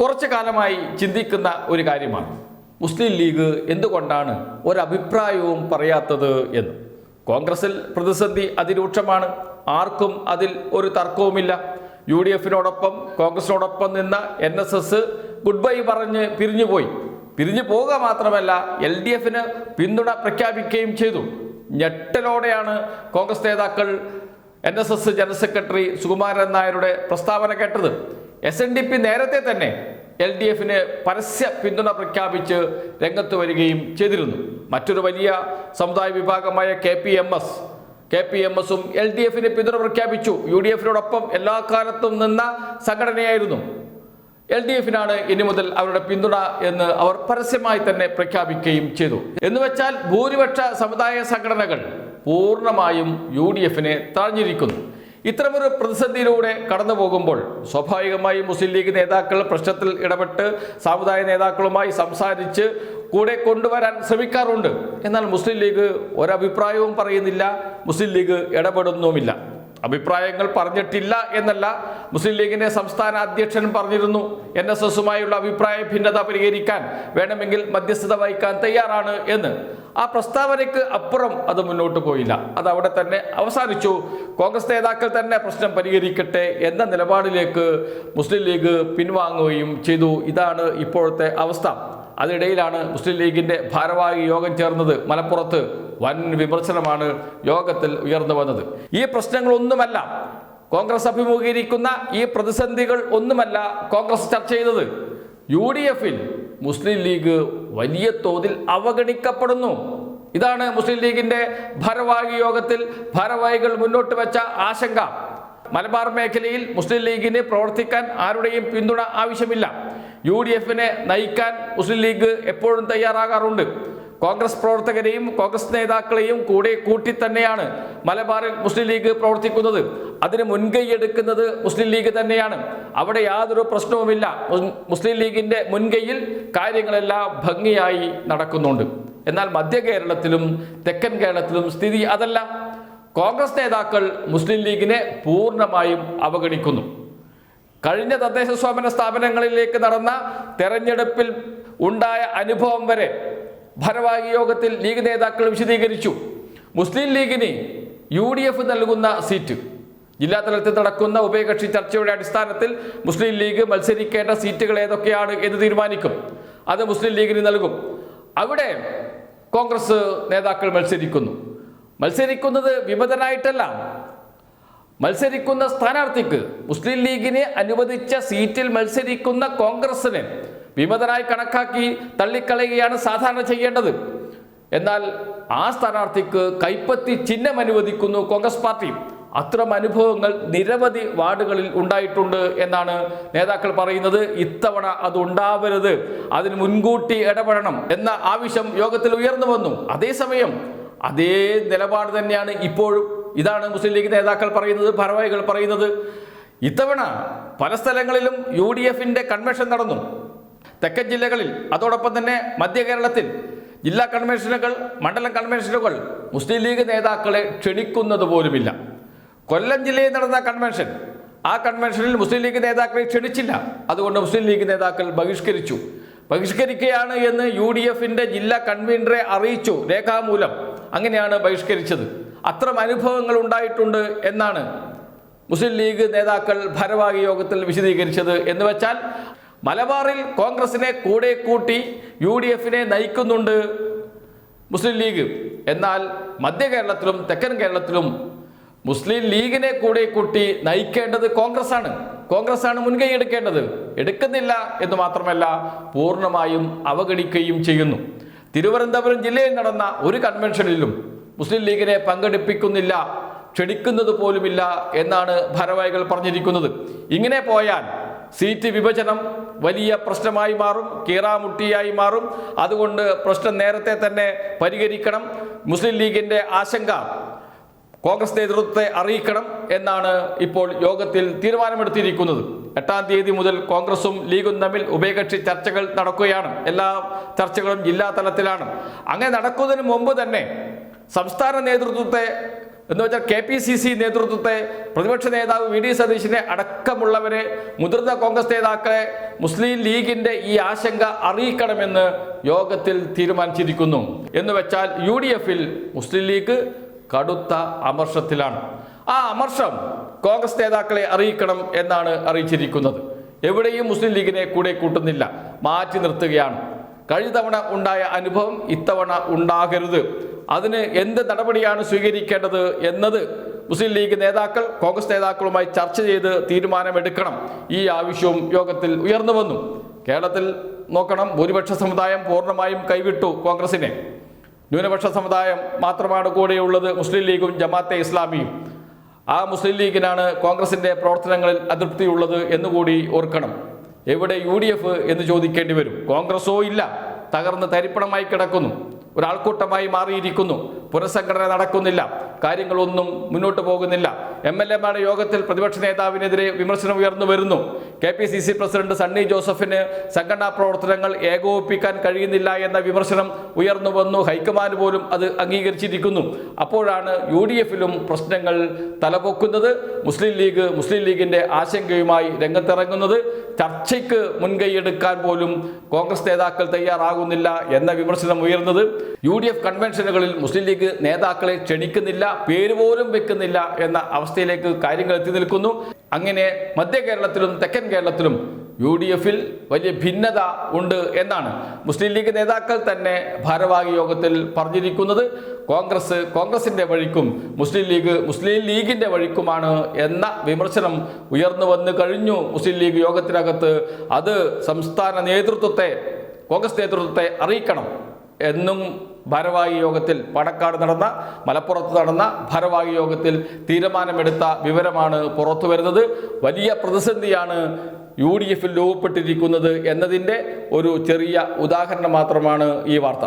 കുറച്ചു കാലമായി ചിന്തിക്കുന്ന ഒരു കാര്യമാണ്. മുസ്ലിം ലീഗ് എന്തുകൊണ്ടാണ് ഒരഭിപ്രായവും പറയാത്തത് എന്ന്. കോൺഗ്രസിൽ പ്രതിസന്ധി അതിരൂക്ഷമാണ്. ആർക്കും അതിൽ ഒരു തർക്കവുമില്ല. യു ഡി എഫിനോടൊപ്പം കോൺഗ്രസിനോടൊപ്പം നിന്ന N S S good bye പറഞ്ഞ് പിരിഞ്ഞുപോയി. പിരിഞ്ഞു പോവുക മാത്രമല്ല എൽ ഡി എഫിന് പിന്തുണ പ്രഖ്യാപിക്കുകയും ചെയ്തു. ഞെട്ടലോടെയാണ് കോൺഗ്രസ് നേതാക്കൾ N S S general secretary Sukumaran നായരുടെ പ്രസ്താവന കേട്ടത്. എസ് എൻ ഡി പി നേരത്തെ തന്നെ എൽ ഡി എഫിന് പരസ്യ പിന്തുണ പ്രഖ്യാപിച്ച് രംഗത്ത് വരികയും ചെയ്തിരുന്നു. മറ്റൊരു വലിയ സമുദായ വിഭാഗമായ K P M S K P M എസും എൽ ഡി എഫിന് പിന്തുണ പ്രഖ്യാപിച്ചു. യു ഡി എഫിനോടൊപ്പം എല്ലാ കാലത്തും നിന്ന സംഘടനയായിരുന്നു. എൽ ഡി എഫിനാണ് ഇനി മുതൽ അവരുടെ പിന്തുണ എന്ന് അവർ പരസ്യമായി തന്നെ പ്രഖ്യാപിക്കുകയും ചെയ്തു. എന്ന് വെച്ചാൽ ഭൂരിപക്ഷ സമുദായ സംഘടനകൾ പൂർണമായും യു ഡി എഫിനെ തഴഞ്ഞിരിക്കുന്നു ഇത്തരമൊരു പ്രതിസന്ധിയിലൂടെ കടന്നു പോകുമ്പോൾ സ്വാഭാവികമായി മുസ്ലിം ലീഗ് നേതാക്കൾ പ്രശ്നത്തിൽ ഇടപെട്ട് സാമുദായ നേതാക്കളുമായി സംസാരിച്ച് കൂടെ കൊണ്ടുവരാൻ ശ്രമിക്കാറുണ്ട്. എന്നാൽ മുസ്ലിം ലീഗ് ഒരഭിപ്രായവും പറയുന്നില്ല. മുസ്ലിം ലീഗ് ഇടപെടുന്നുമില്ല. അഭിപ്രായങ്ങൾ പറഞ്ഞിട്ടില്ല എന്നല്ല. മുസ്ലിം ലീഗിന്റെ സംസ്ഥാന അധ്യക്ഷൻ പറഞ്ഞിരുന്നു. എൻ എസ് എസുമായുള്ള അഭിപ്രായ ഭിന്നത പരിഹരിക്കാൻ വേണമെങ്കിൽ മധ്യസ്ഥത വഹിക്കാൻ തയ്യാറാണ് എന്ന്. ആ പ്രസ്താവനയ്ക്ക് അപ്പുറം അത് മുന്നോട്ട് പോയില്ല. അത് അവിടെ തന്നെ അവസാനിച്ചു. കോൺഗ്രസ് നേതാക്കൾ തന്നെ പ്രശ്നം പരിഹരിക്കട്ടെ എന്ന നിലപാടിലേക്ക് മുസ്ലിം ലീഗ് പിൻവാങ്ങുകയും ചെയ്തു. ഇതാണ് ഇപ്പോഴത്തെ അവസ്ഥ. അതിനിടയിലാണ് മുസ്ലിം ലീഗിന്റെ ഭാരവാഹി യോഗം ചേർന്നത് മലപ്പുറത്ത്. വൻ വിമർശനമാണ് യോഗത്തിൽ ഉയർന്നു വന്നത്. ഈ പ്രശ്നങ്ങളൊന്നുമല്ല കോൺഗ്രസ് അഭിമുഖീകരിക്കുന്ന ഈ പ്രതിസന്ധികൾ ഒന്നുമല്ല കോൺഗ്രസ് ചർച്ച ചെയ്തത്. യു ഡി എഫിൽ മുസ്ലിം ലീഗ് വലിയ തോതിൽ അവഗണിക്കപ്പെടുന്നു. ഇതാണ് മുസ്ലിം ലീഗിന്റെ ഭാരവാഹി യോഗത്തിൽ ഭാരവാഹികൾ മുന്നോട്ട് വെച്ച ആശങ്ക. മലബാർ മേഖലയിൽ മുസ്ലിം ലീഗിന് പ്രവർത്തിക്കാൻ ആരുടെയും പിന്തുണ ആവശ്യമില്ല. യു ഡി എഫിനെ നയിക്കാൻ മുസ്ലിം ലീഗ് എപ്പോഴും തയ്യാറാകാറുണ്ട്. കോൺഗ്രസ് പ്രവർത്തകരെയും കോൺഗ്രസ് നേതാക്കളെയും കൂടെ കൂട്ടി തന്നെയാണ് മലബാറിൽ മുസ്ലിം ലീഗ് പ്രവർത്തിക്കുന്നത്. അതിന് മുൻകൈ എടുക്കുന്നത് മുസ്ലിം ലീഗ് തന്നെയാണ്. അവിടെ യാതൊരു പ്രശ്നവുമില്ല. മുസ്ലിം ലീഗിന്റെ മുൻകൈയിൽ കാര്യങ്ങളെല്ലാം ഭംഗിയായി നടക്കുന്നുണ്ട്. എന്നാൽ മധ്യ കേരളത്തിലും തെക്കൻ കേരളത്തിലും സ്ഥിതി അതല്ല. കോൺഗ്രസ് നേതാക്കൾ മുസ്ലിം ലീഗിനെ പൂർണമായും അവഗണിക്കുന്നു. കഴിഞ്ഞ തദ്ദേശ സ്വയംഭരണ സ്ഥാപനങ്ങളിലേക്ക് നടന്ന തെരഞ്ഞെടുപ്പിൽ ഉണ്ടായ അനുഭവം വരെ ഭാരവാഹി യോഗത്തിൽ ലീഗ് നേതാക്കൾ വിശദീകരിച്ചു. മുസ്ലിം ലീഗിന് യു ഡി എഫ് നൽകുന്ന സീറ്റ്. ജില്ലാ തലത്തിൽ നടക്കുന്ന ഉഭയകക്ഷി ചർച്ചയുടെ അടിസ്ഥാനത്തിൽ മുസ്ലിം ലീഗ് മത്സരിക്കേണ്ട സീറ്റുകൾ ഏതൊക്കെയാണ് എന്ന് തീരുമാനിക്കും. അത് മുസ്ലിം ലീഗിന് നൽകും. അവിടെ കോൺഗ്രസ് നേതാക്കൾ മത്സരിക്കുന്നു. മത്സരിക്കുന്നത് വിമതനായിട്ടല്ല മത്സരിക്കുന്ന സ്ഥാനാർത്ഥിക്ക് മുസ്ലിം ലീഗിനെ അനുവദിച്ച സീറ്റിൽ മത്സരിക്കുന്ന കോൺഗ്രസിനെ വിമതനായി കണക്കാക്കി തള്ളിക്കളയുകയാണ് സാധാരണ ചെയ്യേണ്ടത്. എന്നാൽ ആ സ്ഥാനാർത്ഥിക്ക് കൈപ്പത്തി ചിഹ്നം അനുവദിക്കുന്നു കോൺഗ്രസ് പാർട്ടി. അത്തരം അനുഭവങ്ങൾ നിരവധി വാർഡുകളിൽ ഉണ്ടായിട്ടുണ്ട് എന്നാണ് നേതാക്കൾ പറയുന്നത്. ഇത്തവണ അത് ഉണ്ടാവരുത്. അതിന് മുൻകൂട്ടി ഇടപെടണം എന്ന ആവശ്യം യോഗത്തിൽ ഉയർന്നു വന്നു. അതേസമയം അതേ നിലപാട് തന്നെയാണ് ഇപ്പോഴും ഇതാണ് മുസ്ലിം ലീഗ് നേതാക്കൾ പറയുന്നത് ഭാരവാഹികൾ പറയുന്നത്. ഇത്തവണ പല സ്ഥലങ്ങളിലും യു ഡി എഫിന്റെ കൺവെൻഷൻ നടന്നു. തെക്കൻ ജില്ലകളിൽ അതോടൊപ്പം തന്നെ മധ്യ കേരളത്തിൽ ജില്ലാ കൺവെൻഷനുകൾ മണ്ഡലം കൺവെൻഷനുകൾ മുസ്ലിം ലീഗ് നേതാക്കളെ ക്ഷണിക്കുന്നത് പോലുമില്ല. കൊല്ലം ജില്ലയിൽ നടന്ന കൺവെൻഷൻ ആ കൺവെൻഷനിൽ മുസ്ലിം ലീഗ് നേതാക്കളെ ക്ഷണിച്ചില്ല. അതുകൊണ്ട് മുസ്ലിം ലീഗ് നേതാക്കൾ ബഹിഷ്കരിച്ചു. ബഹിഷ്കരിക്കുകയാണ് എന്ന് യു ഡി എഫിന്റെ ജില്ലാ കൺവീനറെ അറിയിച്ചു രേഖാമൂലം. അങ്ങനെയാണ് ബഹിഷ്കരിച്ചത്. അത്തരം അനുഭവങ്ങൾ ഉണ്ടായിട്ടുണ്ട് എന്നാണ് മുസ്ലിം ലീഗ് നേതാക്കൾ ഭാരവാഹി യോഗത്തിൽ വിശദീകരിച്ചത് എന്ന് വെച്ചാൽ മലബാറിൽ കോൺഗ്രസിനെ കൂടെ കൂട്ടി യു ഡി എഫിനെ നയിക്കുന്നുണ്ട് മുസ്ലിം ലീഗ്. എന്നാൽ മധ്യ കേരളത്തിലും തെക്കൻ കേരളത്തിലും മുസ്ലിം ലീഗിനെ കൂടെ കൂട്ടി നയിക്കേണ്ടത് കോൺഗ്രസ് ആണ് കോൺഗ്രസ് ആണ് മുൻകൈ എടുക്കേണ്ടത്. എടുക്കുന്നില്ല എന്ന് മാത്രമല്ല പൂർണമായും അവഗണിക്കുകയും ചെയ്യുന്നു. തിരുവനന്തപുരം ജില്ലയിൽ നടന്ന ഒരു കൺവെൻഷനിലും മുസ്ലിം ലീഗിനെ പങ്കെടുപ്പിക്കുന്നില്ല ക്ഷണിക്കുന്നത് പോലുമില്ല എന്നാണ് ഭാരവാഹികൾ പറഞ്ഞിരിക്കുന്നത്. ഇങ്ങനെ പോയാൽ സീറ്റ് വിഭജനം വലിയ പ്രശ്നമായി മാറും കീറാമുട്ടിയായി മാറും. അതുകൊണ്ട് പ്രശ്നം നേരത്തെ തന്നെ പരിഹരിക്കണം. മുസ്ലിം ലീഗിന്റെ ആശങ്ക കോൺഗ്രസ് നേതൃത്വത്തെ അറിയിക്കണം എന്നാണ് ഇപ്പോൾ യോഗത്തിൽ തീരുമാനമെടുത്തിരിക്കുന്നത്. എട്ടാം തീയതി മുതൽ കോൺഗ്രസും ലീഗും തമ്മിൽ ഉഭയകക്ഷി ചർച്ചകൾ നടക്കുകയാണ്. എല്ലാ ചർച്ചകളും ജില്ലാ തലത്തിലാണ് അങ്ങനെ നടക്കുന്നതിന് മുമ്പ് തന്നെ സംസ്ഥാന നേതൃത്വത്തെ എന്ന് വെച്ചാൽ കെ പി സി സി നേതൃത്വത്തെ പ്രതിപക്ഷ നേതാവ് വി ഡി സതീശിനെ അടക്കമുള്ളവരെ മുതിർന്ന കോൺഗ്രസ് നേതാക്കളെ മുസ്ലിം ലീഗിന്റെ ഈ ആശങ്ക അറിയിക്കണമെന്ന് യോഗത്തിൽ തീരുമാനിച്ചിരിക്കുന്നു. എന്ന് വെച്ചാൽ യു ഡി എഫിൽ മുസ്ലിം ലീഗ് കടുത്ത അമർഷത്തിലാണ്. ആ അമർഷം കോൺഗ്രസ് നേതാക്കളെ അറിയിക്കണം എന്നാണ് അറിയിച്ചിരിക്കുന്നത്. എവിടെയും മുസ്ലിം ലീഗിനെ കൂടെ കൂട്ടുന്നില്ല. മാറ്റി നിർത്തുകയാണ്. കഴിഞ്ഞ തവണ ഉണ്ടായ അനുഭവം ഇത്തവണ ഉണ്ടാകരുത്. അതിന് എന്ത് നടപടിയാണ് സ്വീകരിക്കേണ്ടത് എന്നത് മുസ്ലിം ലീഗ് നേതാക്കൾ കോൺഗ്രസ് നേതാക്കളുമായി ചർച്ച ചെയ്ത് തീരുമാനമെടുക്കണം. ഈ ആവശ്യവും യോഗത്തിൽ ഉയർന്നു വന്നു. കേരളത്തിൽ നോക്കണം ഭൂരിപക്ഷ സമുദായം പൂർണമായും കൈവിട്ടു കോൺഗ്രസിനെ. ന്യൂനപക്ഷ സമുദായം മാത്രമാണ് കൂടെയുള്ളത് മുസ്ലിം ലീഗും ജമാഅത്തെ ഇസ്ലാമിയും. ആ മുസ്ലിം ലീഗിനാണ് കോൺഗ്രസിന്റെ പ്രവർത്തനങ്ങളിൽ അതൃപ്തിയുള്ളത് എന്നുകൂടി ഓർക്കണം. എവിടെ യു എന്ന് ചോദിക്കേണ്ടി വരും. കോൺഗ്രസോ ഇല്ല. തകർന്ന് തരിപ്പണമായി കിടക്കുന്നു. ഒരാൾക്കൂട്ടമായി മാറിയിരിക്കുന്നു. പുനഃസംഘടന നടക്കുന്നില്ല. കാര്യങ്ങളൊന്നും മുന്നോട്ട് പോകുന്നില്ല. എം എൽ എമാരുടെ യോഗത്തിൽ പ്രതിപക്ഷ നേതാവിനെതിരെ വിമർശനം ഉയർന്നു വരുന്നു. K P C C president Sunny ജോസഫിന് സംഘടനാ പ്രവർത്തനങ്ങൾ ഏകോപിപ്പിക്കാൻ കഴിയുന്നില്ല എന്ന വിമർശനം ഉയർന്നു വന്നു. ഹൈക്കമാൻഡ് പോലും അത് അംഗീകരിച്ചിരിക്കുന്നു. അപ്പോഴാണ് യു ഡി എഫിലും പ്രശ്നങ്ങൾ തലപൊക്കുന്നത്. മുസ്ലിം ലീഗ് മുസ്ലിം ലീഗിന്റെ ആശങ്കയുമായി രംഗത്തിറങ്ങുന്നത്. ചർച്ചയ്ക്ക് മുൻകൈയെടുക്കാൻ പോലും കോൺഗ്രസ് നേതാക്കൾ തയ്യാറാകുന്നില്ല എന്ന വിമർശനം ഉയർന്നത്. യു ഡി എഫ് കൺവെൻഷനുകളിൽ മുസ്ലിം ലീഗ് നേതാക്കളെ ക്ഷണിക്കുന്നില്ല പേരുപോലും വെക്കുന്നില്ല എന്ന അവസ്ഥയിലേക്ക് കാര്യങ്ങൾ എത്തി നിൽക്കുന്നു. അങ്ങനെ മധ്യ കേരളത്തിലും തെക്കൻ കേരളത്തിലും യു ഡി എഫിൽ വലിയ ഭിന്നത ഉണ്ട് എന്നാണ് മുസ്ലിം ലീഗ് നേതാക്കൾ തന്നെ ഭാരവാഹി യോഗത്തിൽ പറഞ്ഞിരിക്കുന്നത്. കോൺഗ്രസ് കോൺഗ്രസിന്റെ വഴിക്കും മുസ്ലിം ലീഗ് മുസ്ലിം ലീഗിന്റെ വഴിക്കുമാണ് എന്ന വിമർശനം ഉയർന്നു വന്നു കഴിഞ്ഞു മുസ്ലിം ലീഗ് യോഗത്തിനകത്ത്. അത് സംസ്ഥാന നേതൃത്വത്തെ കോൺഗ്രസ് നേതൃത്വത്തെ അറിയിക്കണം എന്നും ഭാരവാഹി യോഗത്തിൽ പടക്കാട് നടന്ന മലപ്പുറത്ത് നടന്ന ഭാരവാഹി യോഗത്തിൽ തീരുമാനമെടുത്ത വിവരമാണ് പുറത്തു വരുന്നത്. വലിയ പ്രതിസന്ധിയാണ് യു ഡി എഫിൽ രൂപപ്പെട്ടിരിക്കുന്നത് എന്നതിന്റെ ഒരു ചെറിയ ഉദാഹരണം മാത്രമാണ് ഈ വാർത്ത.